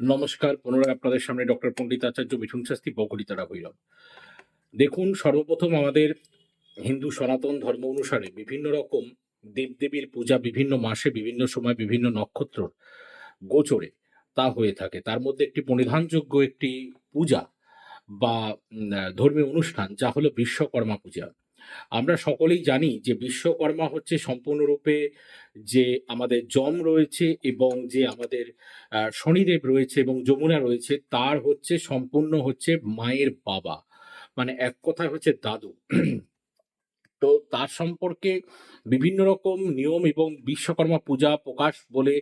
নমস্কার, পুনরায় আপনাদের সামনে ডক্টর পণ্ডিত আচার্য মিঠুন শাস্তি বকরিতারা হইল দেখুন, সর্বপ্রথম আমাদের হিন্দু সনাতন ধর্ম অনুসারে বিভিন্ন রকম দেবদেবীর পূজা বিভিন্ন মাসে, বিভিন্ন সময়, বিভিন্ন নক্ষত্র গোচরে তা হয়ে থাকে। তার মধ্যে একটি পরিধানযোগ্য একটি পূজা বা ধর্মীয় অনুষ্ঠান, যা হলো বিশ্বকর্মা পূজা। আমরা সকলেই জানি যে বিশ্বকর্মা হচ্ছে সম্পূর্ণরূপে যে আমাদের যম রয়েছে এবং যে আমাদের শনিদেব রয়েছে এবং যমুনা রয়েছে, তার হচ্ছে সম্পূর্ণ হচ্ছে মায়ের বাবা। মানে এক কথায় হচ্ছে দাদু। তো তার সম্পর্কে বিভিন্ন রকম নিয়ম এবং বিশ্বকর্মা পূজা প্রকাশ বলে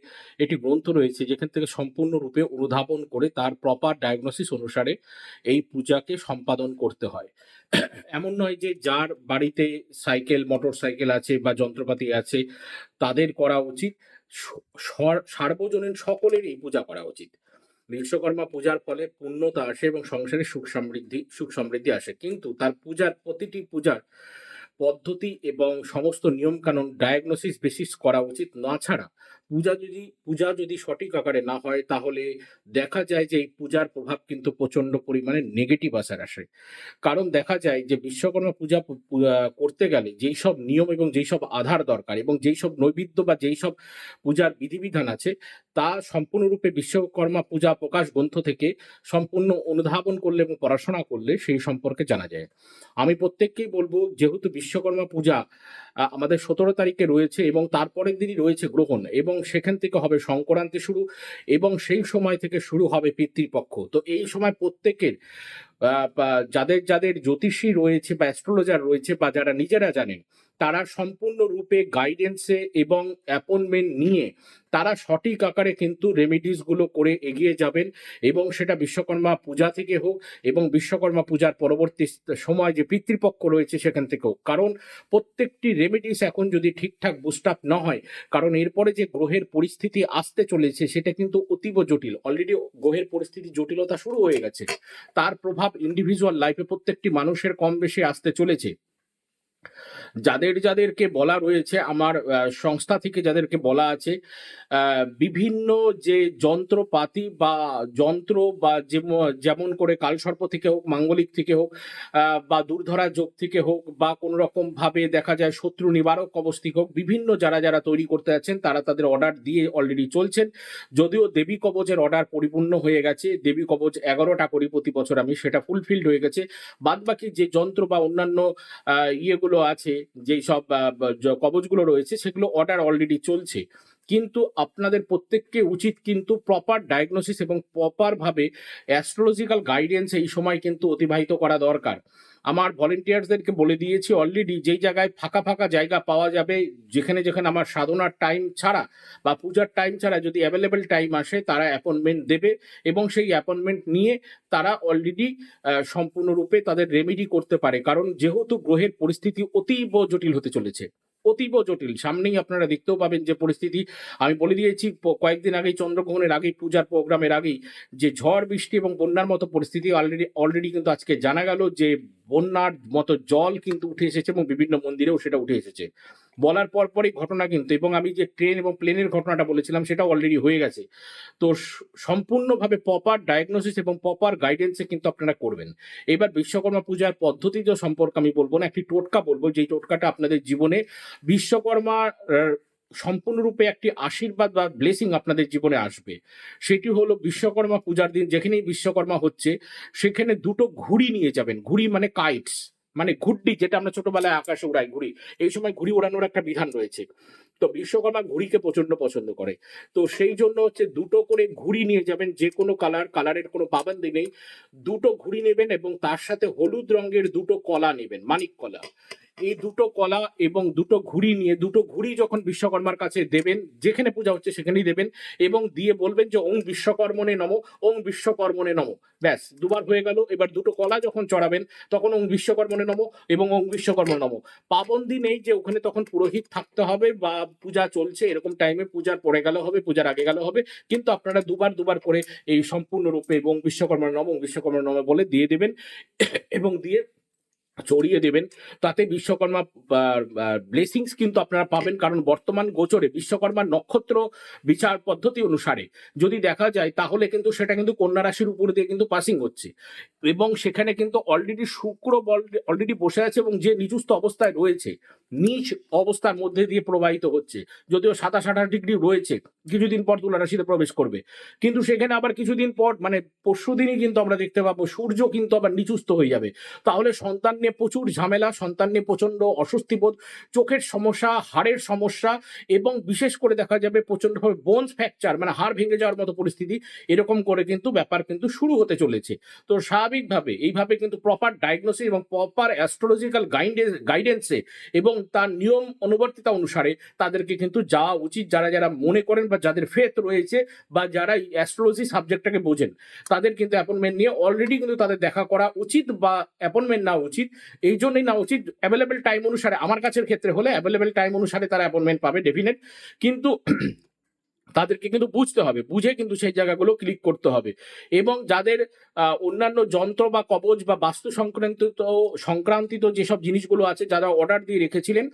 একটি গ্রন্থ রয়েছে, যেখান থেকে সম্পূর্ণরূপে অনুধাবন করে তার প্রপার ডায়াগনোসিস অনুসারে এই পূজাকে সম্পাদন করতে হয়। এমন নয় যে যার বাড়িতে সাইকেল মোটর সাইকেল আছে বা যন্ত্রপাতি আছে, তাদের করা উচিত। সার্বজনীন সকলের এই পূজা করা উচিত। বিশ্বকর্মা পূজার ফলে পূর্ণতা আসে এবং সংসারে সুখ সমৃদ্ধি সুখ সমৃদ্ধি আসে। কিন্তু তার পূজার, প্রতিটি পূজার পদ্ধতি এবং সমস্ত নিয়ম কানুন ডায়াগনোসিস বেসিস করা উচিত। না ছাড়া পূজা যদি পূজা যদি সঠিক আকারে না হয়, তাহলে দেখা যায় যে এই পূজার প্রভাব কিন্তু প্রচণ্ড পরিমাণে নেগেটিভ আসার আসে। কারণ দেখা যায় যে বিশ্বকর্মা পূজা করতে গেলে যেই সব নিয়ম এবং যেই সব আধার দরকার এবং যেই সব নৈবেদ্য বা যেই সব পূজার বিধিবিধান আছে, তা সম্পূর্ণরূপে বিশ্বকর্মা পূজা প্রকাশ গ্রন্থ থেকে সম্পূর্ণ অনুধাবন করলে এবং পড়াশোনা করলে সেই সম্পর্কে জানা যায়। আমি প্রত্যেককেই বলব, যেহেতু বিশ্বকর্মা পূজা আমাদের সতেরো তারিখে রয়েছে এবং তারপরের দিনই রয়েছে গ্রহণ এবং সেখান থেকে হবে সংক্রান্তি শুরু এবং সেই সময় থেকে শুরু হবে পিতৃপক্ষ। তো এই সময় প্রত্যেকের যাদের যাদের জ্যোতিষী রয়েছে বা অ্যাস্ট্রোলজার রয়েছে বা যারা নিজেরা জানেন তারা সম্পূর্ণরূপে গাইডেন্সে এবং অ্যাপয়েন্টমেন্ট নিয়ে তারা সঠিক আকারে কিন্তু রেমিডিসগুলো করে এগিয়ে যাবেন এবং সেটা বিশ্বকর্মা পূজা থেকে হোক এবং বিশ্বকর্মা পূজার পরবর্তী সময় যে পিতৃপক্ষ রয়েছে সেখান থেকে হোক। কারণ প্রত্যেকটি রেমিডিস এখন যদি ঠিকঠাক বুস্ট আপ না হয়, কারণ এরপরে যে গ্রহের পরিস্থিতি আসতে চলেছে সেটা কিন্তু অতীব জটিল। অলরেডি গ্রহের পরিস্থিতি জটিলতা শুরু হয়ে গেছে। তার প্রভাব ইন্ডিভিজুয়াল লাইফে প্রত্যেকটি মানুষের কম বেশি আসতে চলেছে। যাদের যাদেরকে বলা রয়েছে, আমার সংস্থা থেকে যাদেরকে বলা আছে বিভিন্ন যে যন্ত্রপাতি বা যন্ত্র বা যেম- যেমন করে কালসর্প থেকে হোক, মাঙ্গলিক থেকে হোক বা দূরধরা যোগ থেকে হোক, বা কোনো রকম ভাবে দেখা যায় শত্রু নিবারক কবচ থেকে হোক, বিভিন্ন যারা যারা তৈরি করতে আছেন তারা তাদের অর্ডার দিয়ে অলরেডি চলছেন। যদিও দেবী কবচের অর্ডার পরিপূর্ণ হয়ে গেছে, দেবী কবচ এগারোটা করি প্রতি বছর আমি সেটা ফুলফিলড হয়ে গেছে। বাদ বাকি যে যন্ত্র বা অন্যান্য ইয়েগুলো আছে যেই সব কবচগুলো রয়েছে সেগুলো অর্ডার অলরেডি চলছে। কিন্তু আপনাদের প্রত্যেককে উচিত কিন্তু প্রপার ডায়াগনোসিস এবং প্রপার ভাবে অ্যাস্ট্রোলজিক্যাল গাইডেন্স এই সময় কিন্তু অতিবাহিত করা দরকার। আমার ভলেন্টিয়ার্সদেরকে বলে দিয়েছি অলরেডি যেই জায়গায় ফাঁকা ফাঁকা জায়গা পাওয়া যাবে, যেখানে যেখানে আমার সাধনার টাইম ছাড়া বা পূজার টাইম ছাড়া যদি অ্যাভেলেবেল টাইম আসে, তারা অ্যাপয়েন্টমেন্ট দেবে এবং সেই অ্যাপয়েন্টমেন্ট নিয়ে তারা অলরেডি সম্পূর্ণরূপে তাদের রেমেডি করতে পারে। কারণ যেহেতু গ্রহের পরিস্থিতি অতীব জটিল হতে চলেছে। অতীব জটিল। সামনেই আপনারা দেখতেও পাবেন যে পরিস্থিতি। আমি বলে দিয়েছি কয়েকদিন আগেই, চন্দ্রগ্রহণের আগেই, পূজার প্রোগ্রামের আগেই যে ঝড়, বৃষ্টি এবং বন্যার মতো পরিস্থিতি অলরেডি অলরেডি কিন্তু আজকে জানা গেল যে বন্যার মতো জল কিন্তু উঠে এসেছে এবং বিভিন্ন মন্দিরেও সেটা উঠে এসেছে। বলার পর পরই ঘটনা কিন্তু, এবং আমি যে ট্রেন এবং প্লেনের ঘটনাটা বলেছিলাম সেটা অলরেডি হয়ে গেছে। তো সম্পূর্ণভাবে প্রপার ডায়াগনোসিস এবং প্রপার গাইডেন্সে কিন্তু আপনারা করবেন। এবার বিশ্বকর্মা পূজার পদ্ধতি যে সম্পর্কে আমি বলব না, একটি টোটকা বলব, যেই টোটকাটা আপনাদের জীবনে বিশ্বকর্মা সম্পূর্ণরূপে একটি আশীর্বাদ বা ব্লেসিং আপনাদের জীবনে আসবে। সেটি হলো বিশ্বকর্মা পূজার দিন, যেখানেই বিশ্বকর্মা হচ্ছে, সেখানে দুটো ঘুড়ি নিয়ে যাবেন। ঘুড়ি মানে কাইটস মানে ঘুড্ডি যেটা আমরা ছোটবেলায় আকাশে উড়াই, ঘুড়ি, এই সময় ঘুড়ি ওড়ানোর একটা বিধান রয়েছে। তো বিশ্বকর্মা ঘুড়িকে প্রচণ্ড পছন্দ করে। তো সেই জন্য হচ্ছে দুটো করে ঘুড়ি নিয়ে যাবেন, যে কোনো কালার, কালারের কোনো পাবন্দি নেই। দুটো ঘুড়ি নেবেন এবং তার সাথে হলুদ রঙের দুটো কলা নেবেন, মানিক কলা। এই দুটো কলা এবং দুটো ঘুড়ি নিয়ে, দুটো ঘুড়ি যখন বিশ্বকর্মার কাছে দেবেন, যেখানে পূজা হচ্ছে সেখানেই দেবেন এবং দিয়ে বলবেন যে, ওং বিশ্বকর্মণে নম, ওং বিশ্বকর্মণে নম। ব্যাস, দুবার হয়ে গেল। এবার দুটো কলা যখন চড়াবেন, তখন ওং বিশ্বকর্মণে নম এবং ওং বিশ্বকর্ম নম। পাবন্দি নেই যে, ওখানে তখন পুরোহিত থাকতে হবে বা পূজা চলছে, এরকম টাইমে পূজার পরে গেলে হবে, পূজার আগে গেলে হবে। কিন্তু আপনারা দুবার দুবার করে এই সম্পূর্ণরূপে এবং বিশ্বকর্মা নম বিশ্বকর্মা নম বলে দিয়ে দেবেন। এবং দিয়ে চড়িয়ে দেবেন। তাতে বিশ্বকর্মা ব্লেসিংস কিন্তু আপনারা পাবেন। কারণ বর্তমান গোচরে বিশ্বকর্মার নক্ষত্র বিচার পদ্ধতি অনুসারে যদি দেখা যায়, তাহলে কিন্তু সেটা কিন্তু কন্যা রাশির উপর দিয়ে কিন্তু পাসিং হচ্ছে। এবং সেখানে কিন্তু অলরেডি শুক্র অলরেডি বসে আছে এবং যে নিচুস্থ অবস্থায় রয়েছে, নিচ অবস্থার মধ্যে দিয়ে প্রবাহিত হচ্ছে। যদিও সাতাশ, আঠাশ ডিগ্রি রয়েছে, কিছুদিন পর তুলা রাশিতে প্রবেশ করবে। কিন্তু সেখানে আবার কিছুদিন পর মানে পরশু দিনই কিন্তু আমরা দেখতে পাবো, সূর্য কিন্তু আবার নিচুস্থ হয়ে যাবে। তাহলে সন্তান নিয়ে প্রচুর ঝামেলা, সন্তান নিয়ে প্রচণ্ড অস্বস্তিবোধ, চোখের সমস্যা, হাড়ের সমস্যা এবং বিশেষ করে দেখা যাবে প্রচন্ডভাবে বোনস ফ্র্যাকচার মানে হাড় ভেঙে যাওয়ার মতো পরিস্থিতি, এরকম করে কিন্তু ব্যাপার কিন্তু শুরু হতে চলেছে। তো স্বাভাবিকভাবে এইভাবে কিন্তু প্রপার ডায়াগনোসিস এবং প্রপার অ্যাস্ট্রোলজিক্যাল গাইডেন্সে এবং তার নিয়ম অনুবর্তিতা অনুসারে তাদেরকে কিন্তু যাওয়া উচিত। যারা যারা মনে করেন বা যাদের ফেথ রয়েছে বা যারা অ্যাস্ট্রোলজি সাবজেক্টটাকে বোঝেন, তাদের কিন্তু অ্যাপয়েন্টমেন্ট নিয়ে অলরেডি কিন্তু তাদের দেখা করা উচিত বা অ্যাপয়েন্টমেন্ট নেওয়া উচিত। এই জন্যই না উচিত অ্যাভেলেবেল টাইম অনুসারে, আমার কাছের ক্ষেত্রে হলে অ্যাভেলেবেল টাইম অনুসারে তারা অ্যাপয়েন্টমেন্ট পাবে ডেফিনেট কিন্তু তাদেরকে কিন্তু বুঝতে হবে, বুঝে কিন্তু সেই জায়গাগুলো ক্লিক করতে হবে। এবং যাদের অন্যান্য যন্ত্র বা কবচ বা বাস্তু সংক্রান্তিত সংক্রান্তিত যেসব জিনিসগুলো আছে, যারা অর্ডার দিয়ে রেখেছিলেন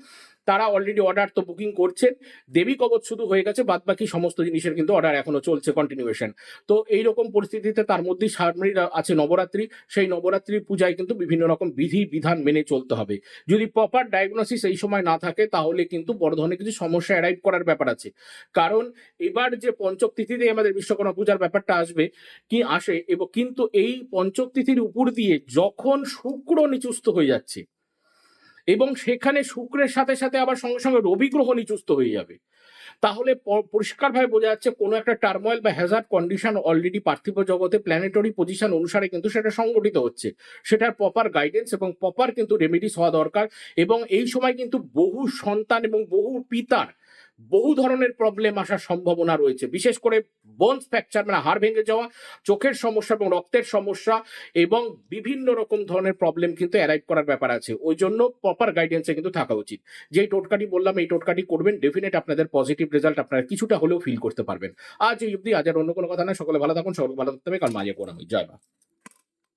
তারা অলরেডি অর্ডার তো বুকিং করছেন দেবী কবচ শুধু হয়ে গেছে বাদ বাকি সমস্ত জিনিসের কিন্তু অর্ডার এখনও চলছে কন্টিনিউয়েশন তো এই রকম পরিস্থিতিতে তার মধ্যেই সামনের আছে নবরাত্রি। সেই নবরাত্রি পূজায় কিন্তু বিভিন্ন রকম বিধি, বিধান মেনে চলতে হবে। যদি প্রপার ডায়াগনোসিস এই সময় না থাকে, তাহলে কিন্তু বড় ধরনের কিছু সমস্যা অ্যারাইভ করার ব্যাপার আছে। কারণ এবার যে পঞ্চক তিথিতে আমাদের বিশ্বকর্মা পূজার ব্যাপারটা আসবে, কি আসে, এবং কিন্তু এই পঞ্চক তিথির উপর দিয়ে যখন শুক্র নিচুস্ত হয়ে যাচ্ছে এবং সেখানে শুক্রের সাথে সাথে আবার সঙ্গে সঙ্গে রবি গ্রহ নিচুস্থ হয়ে যাবে। তাহলে পরিষ্কারভাবে বোঝা যাচ্ছে কোনো একটা টার্ময়েল বা হ্যাজার্ড কন্ডিশন অলরেডি পার্থিব জগতে প্ল্যানেটরি পজিশন অনুসারে কিন্তু সেটা সংগঠিত হচ্ছে। সেটার প্রপার গাইডেন্স এবং প্রপার কিন্তু রেমেডিস হওয়া দরকার এবং এই সময় কিন্তু বহু সন্তান এবং বহু পিতার বহু ধরনের প্রবলেম আসার সম্ভাবনা রয়েছে। বিশেষ করে বোনস ফ্র্যাকচার মানে হাড় ভেঙে যাওয়া, চোখের সমস্যা এবং রক্তের সমস্যা এবং বিভিন্ন রকম ধরনের প্রবলেম কিন্তু অ্যারাইভ করার ব্যাপার আছে। ওই জন্য প্রপার গাইডেন্সে কিন্তু থাকা উচিত। যেই টোটকাটি বললাম, এই টোটকাটি করবেন ডেফিনেট আপনাদের পজিটিভ রেজাল্ট আপনারা কিছুটা হলেও ফিল করতে পারবেন। আজ এই অবধি, আজ আর অন্য কোনো কথা নয়। সকলে ভালো থাকুন সকলে ভালো থাকতে হবে। কারণ মাঝে কোন, জয় মা